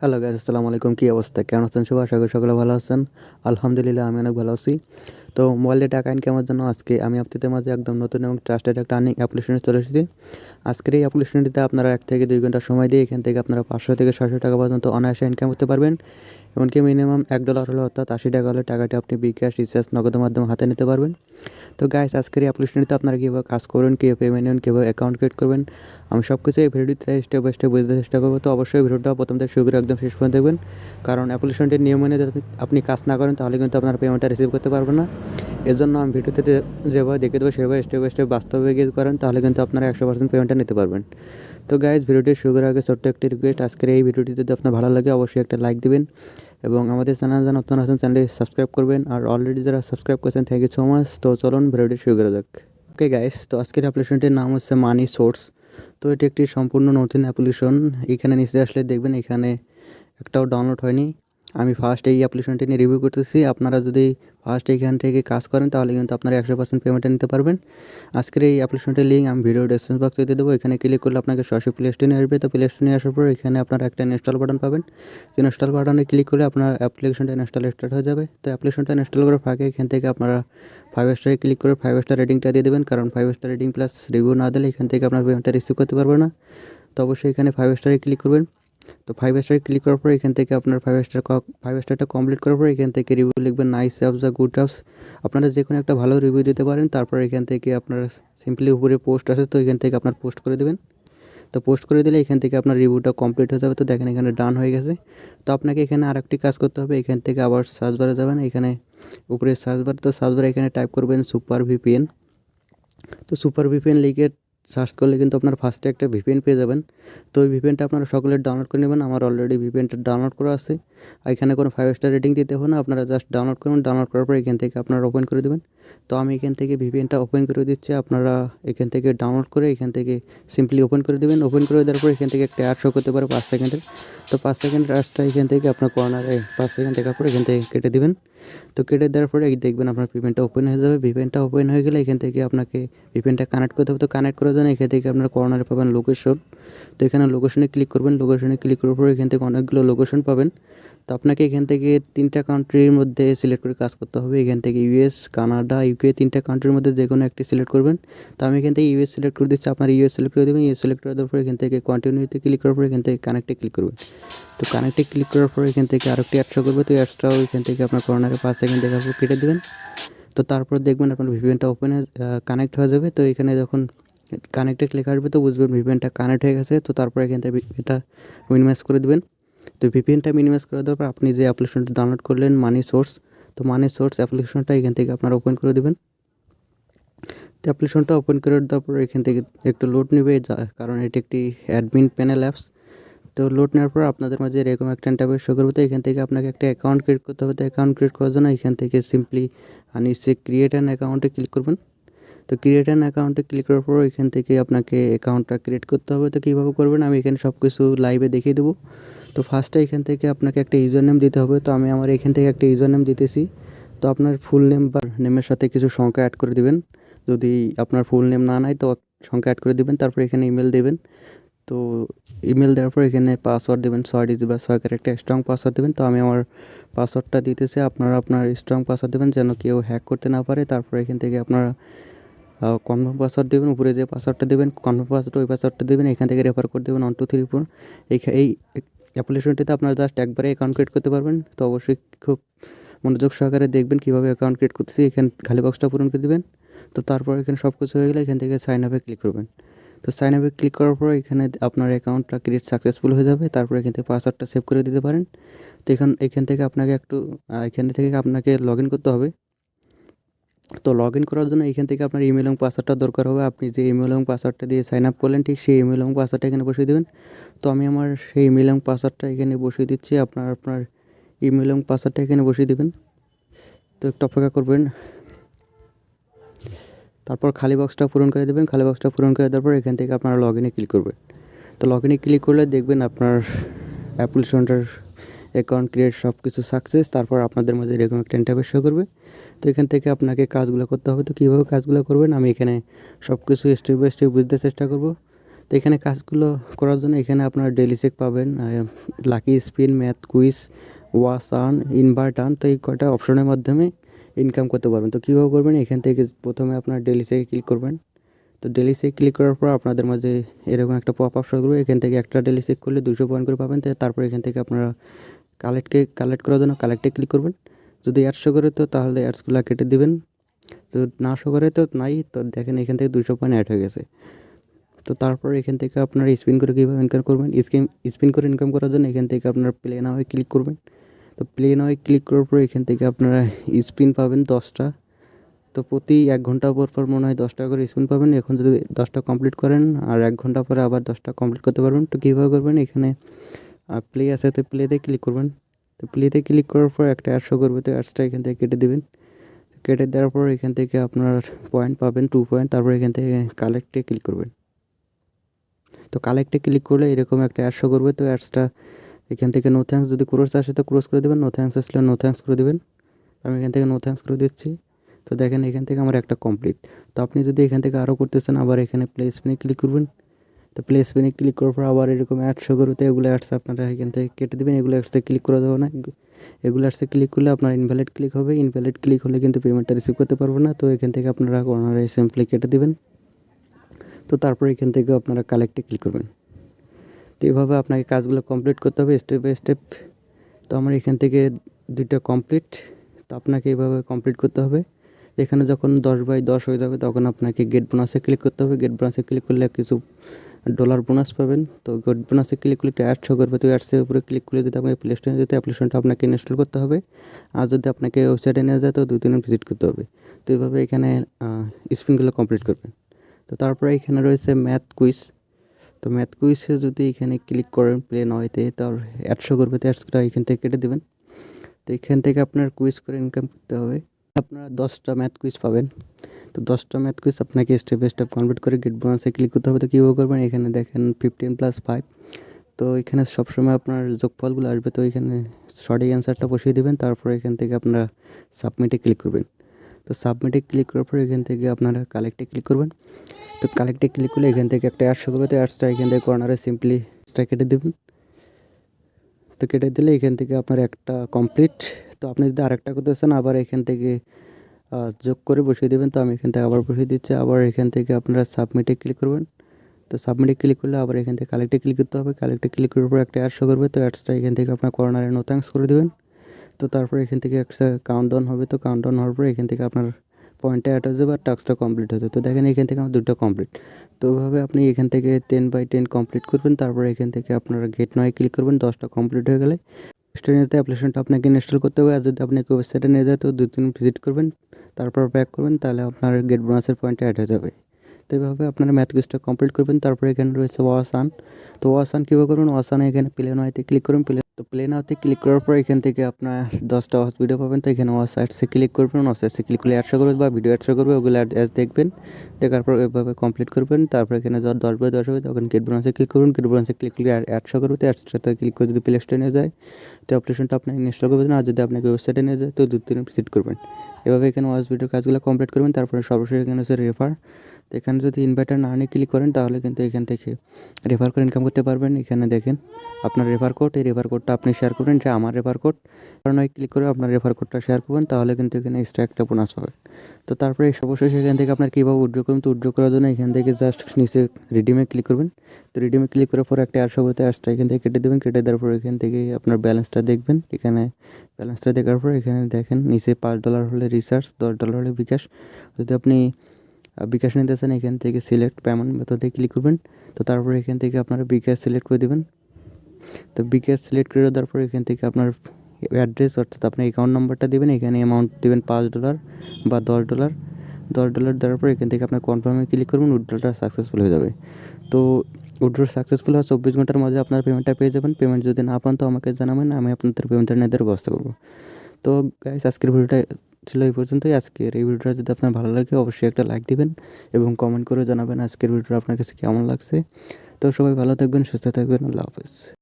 Hello guys আসসালামু আলাইকুম কী অবস্থা? কেমন আছেন? শুভ আশা করি সকলে ভালো আছেন। আলহামদুলিল্লাহ, আমি অনেক ভালো আছি। তো মোবাইলে টাকা ইনকামের জন্য আজকে আমি আপনাদের মাঝে একদম নতুন এবং ট্রাস্টেড একটা আর্নিং অ্যাপ্লিকেশনে চলে এসেছি। আজকের এই অ্যাপ্লিকেশনটিতে আপনারা এক থেকে দুই ঘণ্টা সময় দিয়ে এখান থেকে আপনারা পাঁচশো থেকে ছয়শো টাকা পর্যন্ত অনায়াসে ইনকাম করতে পারবেন। এমনকি মিনিমাম এক ডলার হলে অর্থাৎ আশি টাকা হলে টাকাটি আপনি বিকাশ, রিচার্জ নগদের মাধ্যমে হাতে নিতে পারবেন। তো গাইস আজকের এই অ্যাপ্লিকেশনটিতে আপনারা কীভাবে কাজ করবেন, কীভাবে পেমেন্ট নেবেন, কীভাবে অ্যাকাউন্ট ক্রিয়েট করবেন, আমি সব কিছু এই ভিডিওতে স্টেপ বাই স্টেপ বুঝতে চেষ্টা করব। তো অবশ্যই ভিডিওটা প্রথম থেকে শুরু করে একদম শেষ পর্যন্ত দেখবেন। কারণ অ্যাপ্লিকেশনটির নিয়ম মেনে যদি আপনি কাজ না করেন, তাহলে কিন্তু আপনার পেমেন্টটা রিসিভ করতে পারবেন না। এর জন্য আমি ভিডিওতে যেভাবে দেখে দেবো, সেভাবে স্টেপ বাই স্টেপ বাস্তবে গিয়ে করেন, তাহলে কিন্তু আপনারা একশো পার্সেন্ট পেমেন্টটা নিতে পারবেন। তো গাইজ ভিডিওটি শুরু করার আগে ছোট্ট একটি রিকোয়েস্ট আজকের এই ভিডিওটি যদি আপনার ভালো লাগে, অবশ্যই একটা লাইক দিবেন এবং আমাদের চ্যানেল যেন নতুন আছেন, চ্যানেলটি সাবস্ক্রাইব করবেন। আর অলরেডি যারা সাবস্ক্রাইব করেছেন থ্যাংক ইউ সো মাচ তো চলুন ভিডিওটি শুরু করা যাক। ওকে গাইস তো আজকের অ্যাপ্লিকেশনটির নাম হচ্ছে মানি সোর্স তো এটি একটি সম্পূর্ণ নতুন অ্যাপ্লিকেশন এখানে নিচে আসলে দেখবেন, এখানে একটাও ডাউনলোড হয়নি। আমি ফার্স্ট এই অ্যাপ্লিকেশনটি নিয়ে রিভিউ করতেছি। আপনারা যদি ফার্স্ট এইখান থেকে কাজ করেন, তাহলে কিন্তু আপনারা একশো পার্সেন্ট পেমেন্টটা নিতে পারবেন। আজকের এই অ্যাপ্লিকেশনটির লিঙ্ক আমি ভিডিও ডেসক্রিপশন বক্সে দিয়ে দেবো। এখানে ক্লিক করলে আপনাকে সরাসরি প্লে স্টোরে আসবে। তো প্লে স্টোরে আসার পর এখানে আপনারা একটা ইনস্টল বাটন পাবেন। যে ইনস্টল বাটনে ক্লিক করলে আপনার অ্যাপ্লিকেশনটা ইনস্টল স্টার্ট হয়ে যাবে। তো অ্যাপ্লিকেশনটা ইনস্টল করার ফাঁকে এখান থেকে আপনারা ফাইভ স্টারে ক্লিক করে ফাইভ স্টার রেটিংটা দিয়ে দেবেন। কারণ five star rating plus review না দিলে এখান থেকে আপনার পেমেন্টটা রিসিভ করতে পারবে না। তো অবশ্যই এখানে ফাইভ স্টারে ক্লিক করবেন। তো ফাইভ স্টারে ক্লিক করার পর এখান থেকে আপনার ফাইভ স্টার ফাইভ স্টারটা কমপ্লিট করার পর এখান থেকে রিভিউ লিখবেন nice apps the good apps আপনারা যে কোনো একটা ভালো রিভিউ দিতে পারেন, তারপর এখান থেকে আপনারা সিম্পলি উপরে পোস্ট আসে, তো এখান থেকে আপনার পোস্ট করে দেবেন। তো পোস্ট করে দিলে এখান থেকে আপনার রিভিউটা কমপ্লিট হয়ে যাবে, তো দেখেন এখানে ডান হয়ে গেছে। তো আপনাকে এখানে আর একটি কাজ করতে হবে, এখান থেকে আবার সার্চ বারে যাবেন, এখানে উপরে সার্চ বার তো সার্চ বারে এখানে টাইপ করবেন সুপার ভিপিএন তো সুপার ভিপিএন লিখে সার্চ করলে কিন্তু আপনার ফার্স্টে একটা ভিপিএন পেয়ে যাবেন। তো ওই ভিপিএনটা আপনারা সকলে ডাউনলোড করে নেবেন। আমার অলরেডি ভিপিএনটা ডাউনলোড করা আছে। এখানে কোনো ফাইভ স্টার রেটিং দিতে হবে না। আপনারা জাস্ট ডাউনলোড করবেন ডাউনলোড করার পর এখান থেকে আপনারা ওপেন করে দেবেন। তো আমি এখান থেকে ভিপিএনটা ওপেন করে দিচ্ছি। আপনারা এখান থেকে ডাউনলোড করে এখান থেকে সিম্পলি ওপেন করে দেবেন। ওপেন করে দেওয়ার পর এখান থেকে একটা অ্যাড শো করতে পারে পাঁচ সেকেন্ডের তো পাঁচ সেকেন্ডের অ্যাডসটা এখান থেকে আপনার কর্নারে পাঁচ সেকেন্ড দেখার পর এখান থেকে কেটে দেবেন। তো কেটে দেওয়ার পরে দেখবেন আপনার ভিপেনটা ওপেন হয়ে যাবে। ভিপেনটা ওপেন হয়ে গেলে এখান থেকে আপনাকে ভিপেনটা কানেক্ট করতে হবে। তো কানেক্ট করার জন্য এখান থেকে আপনার কর্নারে পাবেন লোকেশন তো এখানে লোকেশনে ক্লিক করবেন। লোকেশনে ক্লিক করার পর এখান থেকে অনেকগুলো লোকেশন পাবেন। তো আপনাকে এখান থেকে তিনটা কান্ট্রির মধ্যে সিলেক্ট করে কাজ করতে হবে। এখান থেকে ইউএস কানাডা ইউকে তিনটা কান্ট্রির মধ্যে যে কোনো একটি সিলেক্ট করবেন। তো আমি এখান থেকে ইউএস সিলেক্ট করে দিচ্ছি। আপনার ইউএস সিলেক্ট করে দেবেন। ইউএস সিলেক্ট করে দেওয়ার পর এখান থেকে কন্টিনিউতে ক্লিক করার পর এখান থেকে কানেক্টে ক্লিক করবেন। তো কানেক্টে ক্লিক করার পর এখান থেকে আরেকটি অ্যাডসও করবে। তো অ্যাডসটাও এখান থেকে আপনার কর্নারে পাঁচ সেকেন্ড দেখার পর কেটে দেবেন। তো তারপর দেখবেন আপনার ভিপিএনটা ওপেন কানেক্ট হয়ে যাবে। তো এখানে যখন কানেক্টেড লেখা আসবে তো বুঝবেন ভিপিএনটা কানেক্ট হয়ে গেছে, তো তারপর এখান থেকে এটা মিনিমাইজ করে দেবেন। তো ভিপিএনটা মিনিমাইজ করে দেওয়ার পর আপনি যে অ্যাপ্লিকেশনটা ডাউনলোড করলেন মানি সোর্স তো মানি সোর্স অ্যাপ্লিকেশনটা এখান থেকে আপনারা ওপেন করে দেবেন। তো অ্যাপ্লিকেশনটা ওপেন করে দেওয়ার পর এখান থেকে একটু লোড নেবে কারণ এটি একটি অ্যাডমিন প্যানেল অ্যাপস তো লোড নেওয়ার পর আপনাদের মাঝে এরকম একটা ইন্টারভিউ শো করবে, তো এখান থেকে আপনাকে একটা অ্যাকাউন্ট ক্রিয়েট করতে হবে। তো অ্যাকাউন্ট ক্রিয়েট করার জন্য এখান থেকে সিম্পলি নিচে ক্রিয়েট অ্যান অ্যাকাউন্টে ক্লিক করবেন। তো ক্রিয়েট অ্যান অ্যাকাউন্টে ক্লিক করার পর এখান থেকে আপনাকে অ্যাকাউন্টটা ক্রিয়েট করতে হবে। তো কীভাবে করবেন? আমি এখানে সব কিছু লাইভে দেখিয়ে দেবো। তো ফার্স্টে এখান থেকে আপনাকে একটা ইউজার নেম দিতে হবে। তো আমি আমার এখান থেকে একটা ইউজার নেম দিতেছি। তো আপনার ফুল নেম বা নেমের সাথে কিছু সংখ্যা অ্যাড করে দিবেন। যদি আপনার ফুল নেম না নেয় তো সংখ্যা অ্যাড করে দিবেন। তারপর এখানে ইমেল দেবেন। তো ইমেল দেওয়ার পর এখানে পাসওয়ার্ড দেবেন। ছয় ডিজিট বা ছয় একটা স্ট্রং পাসওয়ার্ড দেবেন। তো আমি আমার পাসওয়ার্ডটা দিতেছি। আপনারা আপনার স্ট্রং পাসওয়ার্ড দেবেন যেন কেউ হ্যাক করতে না পারে। তারপর এখান থেকে আপনারা কনফার্ম পাসওয়ার্ড দেবেন, উপরে যে পাসওয়ার্ডটা দেবেন কনফার্ম পাসওয়ার্ড ওই পাসওয়ার্ডটা দেবেন, এখান থেকে রেফার করে দেবেন ওয়ান টু থ্রি ফোর এই অ্যাপ্লিকেশনটিতে আপনারা জাস্ট একবারে অ্যাকাউন্ট ক্রিয়েট করতে পারবেন। তো অবশ্যই খুব মনোযোগ সহকারে দেখবেন কীভাবে অ্যাকাউন্ট ক্রিয়েট করতেছি। এখানে খালি বক্সটা পূরণ করে দেবেন। তো তারপর এখানে সব কিছু হয়ে গেলে এখান থেকে সাইন আপে ক্লিক করবেন। তো সাইন আপে ক্লিক করার পর এখানে আপনার অ্যাকাউন্টটা ক্রিয়েট সাকসেসফুল হয়ে যাবে। তারপর এখান থেকে পাসওয়ার্ডটা সেভ করে দিতে পারেন। তো এখান এখান থেকে আপনাকে একটু এখান থেকে আপনাকে লগ ইন করতে হবে। তো লগ ইন করার জন্য এখান থেকে আপনার ইমেল এবং পাসওয়ার্ডটা দরকার হবে। আপনি যে ইমেল এবং পাসওয়ার্ডটা দিয়ে সাইন আপ করলেন, ঠিক সেই ইমেল এবং পাসওয়ার্ডটা এখানে বসিয়ে দেবেন। তো আমি আমার সেই ইমেল এবং পাসওয়ার্ডটা এখানে বসিয়ে দিচ্ছি। আপনার আপনার ইমেল এবং পাসওয়ার্ডটা এখানে বসিয়ে দেবেন। তো একটু অপেক্ষা করবেন। তারপর খালি বক্সটা পূরণ করে দেবেন। খালি বক্সটা পূরণ করে দেওয়ার পর এখান থেকে আপনারা লগ ইনে ক্লিক করবেন। তো লগ ইনে ক্লিক করলে দেখবেন আপনার অ্যাপ্লিকেশনটার অ্যাকাউন্ট ক্রিয়েট সব কিছু সাকসেস তারপর আপনাদের মাঝে এরকম একটা ইন্টারভিউ শো করবে। তো এখান থেকে আপনাকে কাজগুলো করতে হবে। তো কীভাবে কাজগুলো করবেন? আমি এখানে সব কিছু স্টেপ বাই স্টেপ বুঝতে চেষ্টা করব। তো এখানে কাজগুলো করার জন্য এখানে আপনার ডেলি চেক পাবেন। Lucky spin math quiz watch earn invite earn তো এই কটা অপশনের মাধ্যমে ইনকাম করতে পারবেন। তো কীভাবে করবেন? এখান থেকে প্রথমে আপনার ডেলি চেকে ক্লিক করবেন। তো ডেলি চেক ক্লিক করার পর আপনাদের মাঝে এরকম একটা পপ আপ শো করবে। এখান থেকে একটা ডেলি চেক করলে দুশো পয়েন্ট করে পাবেন। তারপর এখান থেকে আপনারা কালেক্টকে কালেক্ট করার জন্য কালেক্টে ক্লিক করবেন। যদি অ্যাডশো করে তো তাহলে অ্যাডসগুলো কেটে দিবেন। তো না শো করে তো নাই, তো দেখেন এখান থেকে দুশো পয়েন্ট অ্যাড হয়ে গেছে। তো তারপর এখান থেকে আপনারা স্পিন করে কীভাবে ইনকাম করবেন? স্কিম স্পিন করে ইনকাম করার জন্য এখান থেকে আপনার প্লে নাও ক্লিক করবেন। তো প্লে নাও ক্লিক করার পর এখান থেকে আপনারা স্পিন পাবেন দশটা। তো প্রতি এক ঘণ্টা পর পর মনে হয় দশটা করে স্পিন পাবেন। এখন যদি দশটা কমপ্লিট করেন আর এক ঘণ্টা পরে আবার দশটা কমপ্লিট করতে পারবেন, তো কীভাবে করবেন? এখানে প্লে আছে, তো প্লেতে ক্লিক করবেন। তো প্লেতে ক্লিক করার পর একটা অ্যাড শো করবে, তো অ্যাডসটা এখান থেকে কেটে দেবেন। কেটে দেওয়ার পর এখান থেকে আপনার পয়েন্ট পাবেন টু পয়েন্ট তারপর এখান থেকে কালেক্টে ক্লিক করবেন। তো কালেক্টে ক্লিক করলে এরকম একটা অ্যাড শো করবে, তো অ্যাডসটা এখান থেকে নো থ্যাঙ্কস যদি ক্রোস আসে, তো ক্রোস করে দেবেন নো থ্যাঙ্কস আসলে নো থ্যাঙ্কস করে দেবেন। আমি এখান থেকে নো থ্যাঙ্কস করে দিচ্ছি। তো দেখেন এখান থেকে আমার একটা কমপ্লিট তো আপনি যদি এখান থেকে আরও করতে চান, আবার এখানে প্লে স্পিনে ক্লিক করবেন। তো প্লে স্পিনে ক্লিক করার পর আবার এরকম অ্যাড শো এগুলো অ্যাডস আপনারা এখান থেকে কেটে দেবেন, এগুলো অ্যাডসে ক্লিক করা যাবে না। এগুলো অ্যাডসে ক্লিক করলে আপনার ইনভ্যালিড ক্লিক হবে ইনভ্যালিড ক্লিক হলে কিন্তু পেমেন্টটা রিসিভ করতে পারব না। তো এখান থেকে আপনারা ওনারা সিম্পলি কেটে দেবেন। তো তারপর এখান থেকে আপনারা কালেক্টে ক্লিক করবেন। তো এইভাবে আপনাকে কাজগুলো কমপ্লিট করতে হবে স্টেপ বাই স্টেপ তো আমার এখান থেকে দুইটা কমপ্লিট তো আপনাকে এইভাবে কমপ্লিট করতে হবে। এখানে যখন দশ বাই দশ হয়ে যাবে, তখন আপনাকে গেট বোনাসে ক্লিক করতে হবে। গেট বোনাসে ক্লিক করলে কিছু ডলার বোনাস পাবেন। তো গেট বোনাসে ক্লিক করলে একটা অ্যাড শো করবে। তো অ্যাডসের উপরে ক্লিক করলে যদি আপনাকে প্লে স্টোরে যেতে অ্যাপ্লিকেশনটা আপনাকে ইনস্টল করতে হবে। আর যদি আপনাকে ওয়েবসাইটে নিয়ে যায় তো দুই, তিন ভিজিট করতে হবে। তো এইভাবে এখানে স্পিনগুলো কমপ্লিট করবেন। তো তারপরে এখানে রয়েছে ম্যাথ কুইজ তো ম্যাথ কুইজে যদি এখানে ক্লিক করেন প্লে নয়তে তার অ্যাডশো করবে, তো অ্যাডসটা এখান থেকে কেটে দেবেন। তো এখান থেকে আপনার কুইজ করে ইনকাম করতে হবে। আপনারা দশটা ম্যাথ কুইজ পাবেন। তো দশটা ম্যাথ কুইজ আপনাকে স্টেপ বাই স্টেপ কমপ্লিট করে গেট বোনাসে ক্লিক করতে হবে। তো কীভাবে করবেন? এখানে দেখেন ফিফটিন প্লাস ফাইভ তো এখানে সবসময় আপনার যোগফলগুলো আসবে। তো এখানে সঠিক অ্যান্সারটা বসিয়ে দেবেন। তারপরে এখান থেকে আপনারা সাবমিটে ক্লিক করবেন। তো সাবমিটে ক্লিক করার পর এখান থেকে আপনারা কালেক্টে ক্লিক করবেন। তো কালেক্টে ক্লিক করলে এখান থেকে একটা অ্যাডস করবে তো অ্যাডসটা এখান থেকে কর্নারে সিম্পলি কেটে দেবেন। তো কেটে দিলে এখান থেকে আপনার একটা কমপ্লিট তো আপনি যদি আরেকটা করতে চান, আবার এখান থেকে যোগ করে বসিয়ে দেবেন। তো আমি এখান থেকে আবার বসিয়ে দিচ্ছি। আবার এখান থেকে আপনারা সাবমিটে ক্লিক করবেন। তো সাবমিটে ক্লিক করলে আবার এখান থেকে কালেক্টে ক্লিক করতে হবে। কালেক্টে ক্লিক করার পর একটা অ্যাডস করবে। তো অ্যাডসটা এখান থেকে আপনার কর্নারে নো থ্যাঙ্কস করে দেবেন। তো তারপর এখান থেকে একটা কাউন্ট ডাউন হবে। তো কাউন্ট ডাউন হওয়ার পর এখান থেকে আপনার পয়েন্টটা অ্যাড হয়ে যাবে আর টাস্কটা কমপ্লিট হয়ে যাবে। তো দেখেন এখান থেকে আমার দুটো কমপ্লিট তো ওইভাবে আপনি এখান থেকে টেন বাই টেন কমপ্লিট করবেন। তারপর এখান থেকে আপনারা গেট নয় ক্লিক করবেন। দশটা কমপ্লিট হয়ে গেলে স্টোরেজতে অ্যাপ্লিকেশনটা আপনাকে ইনস্টল করতে হবে। আর যদি আপনি ওয়েবসাইটে নিয়ে যায়, তো দু তিন ভিজিট করবেন, তারপর ব্যাক করবেন, তাহলে আপনার গেট বোনাসের পয়েন্টে অ্যাড হয়ে যাবে। তো এইভাবে আপনারা ম্যাথ কুইজটা কমপ্লিট করবেন। তারপরে এখানে রয়েছে ওয়াসান তো ওয়াসান কীভাবে করবেন? ওয়াসানে এখানে প্লেন নয়তে ক্লিক করুন। প্লে তো প্লে নাওতে ক্লিক করার পর এখান থেকে আপনার দশটা ওয়াচ ভিডিও পাবেন। তো এখানে ওয়াচ অ্যাডসে ক্লিক করবেন ওয়াচ অ্যাডসে ক্লিক করলে অ্যাডশো করবে বা ভিডিও অ্যাডশো করবে, ওগুলো অ্যাড দেখবেন। দেখার পর এভাবে কমপ্লিট করবেন। তারপর এখানে যখন দশ বাই দশ হবে, তখন গেট বোনাসে ক্লিক করবেন। গেট বোনাসে ক্লিক করলে অ্যাডশো করবে, তো অ্যাডসটাতে ক্লিক করে যদি প্লে স্টোরে নিয়ে যায়, তো অ্যাপ্লিকেশনটা আপনাকে ইনস্টল করবেন আর যদি আপনাকে ওয়েবসাইটে নিয়ে যায়, তো দু তিন ভিজিট করবেন। এভাবে এখানে ওয়াচ ভিডিওর কাজগুলো কমপ্লিট করবেন। তারপরে সর্বশেষ এখানে হচ্ছে রেফার তো এখানে যদি ইনভার্টার না নিয়ে ক্লিক করেন, তাহলে কিন্তু এখান থেকে রেফার করে ইনকাম করতে পারবেন। এখানে দেখেন আপনার রেফার কোড এই রেফার কোডটা আপনি শেয়ার করবেন যে আমার রেফার কোড নয় ক্লিক করে আপনার রেফার কোডটা শেয়ার করবেন, তাহলে কিন্তু এখানে এক্সট্রা একটা বোনাস পাবেন। তো তারপরে সর্বশেষ এখান থেকে আপনার কীভাবে উইড্রো করবেন, তো উইড্রো করার জন্য এখান থেকে জাস্ট নিচে রিডিমে ক্লিক করবেন। তো রিডিমে ক্লিক করার পর একটা অ্যাডশো করতে অ্যাডসটা এখান থেকে কেটে দেবেন, কেটে দেওয়ার পর এখান থেকে আপনার ব্যালেন্সটা দেখবেন। এখানে ব্যালেন্সটা দেখার পর এখানে দেখেন, নিচে পাঁচ ডলার হলে রিচার্জ দশ ডলার হলে বিকাশ। যদি আপনি বিকাশ নিতে চান এখান থেকে সিলেক্ট পেমেন্ট মেথডে ক্লিক করবেন। তো তারপর এখান থেকে আপনারা বিকাশ সিলেক্ট করে দেবেন। তো বিকাশ সিলেক্ট করে দেওয়ার পর এখান থেকে আপনার অ্যাড্রেস অর্থাৎ আপনার অ্যাকাউন্ট নাম্বারটা দেবেন, এখানে অ্যামাউন্ট দেবেন পাঁচ ডলার বা দশ ডলার দশ ডলার দেওয়ার পর এখান থেকে আপনার কনফার্মে ক্লিক করবেন উইড্রোটা সাকসেসফুল হয়ে যাবে। তো উইড্রো সাকসেসফুল হওয়ার চব্বিশ ঘণ্টার মধ্যে আপনার পেমেন্টটা পেয়ে যাবেন। পেমেন্ট যদি না পান, তো আমাকে জানাবেন, আমি আপনাদের পেমেন্টটা নিয়ে দেওয়ার ব্যবস্থা করব। তো গাইস আজকের ভিডিওটা ছিল এই পর্যন্তই। আজকের এই ভিডিওটা যদি আপনার ভালো লাগে, অবশ্যই একটা লাইক দিবেন এবং কমেন্ট করে জানাবেন আজকের ভিডিওটা আপনার কাছে কেমন লাগছে। তো সবাই ভালো থাকবেন, সুস্থ থাকবেন, আল্লাহ হাফেজ।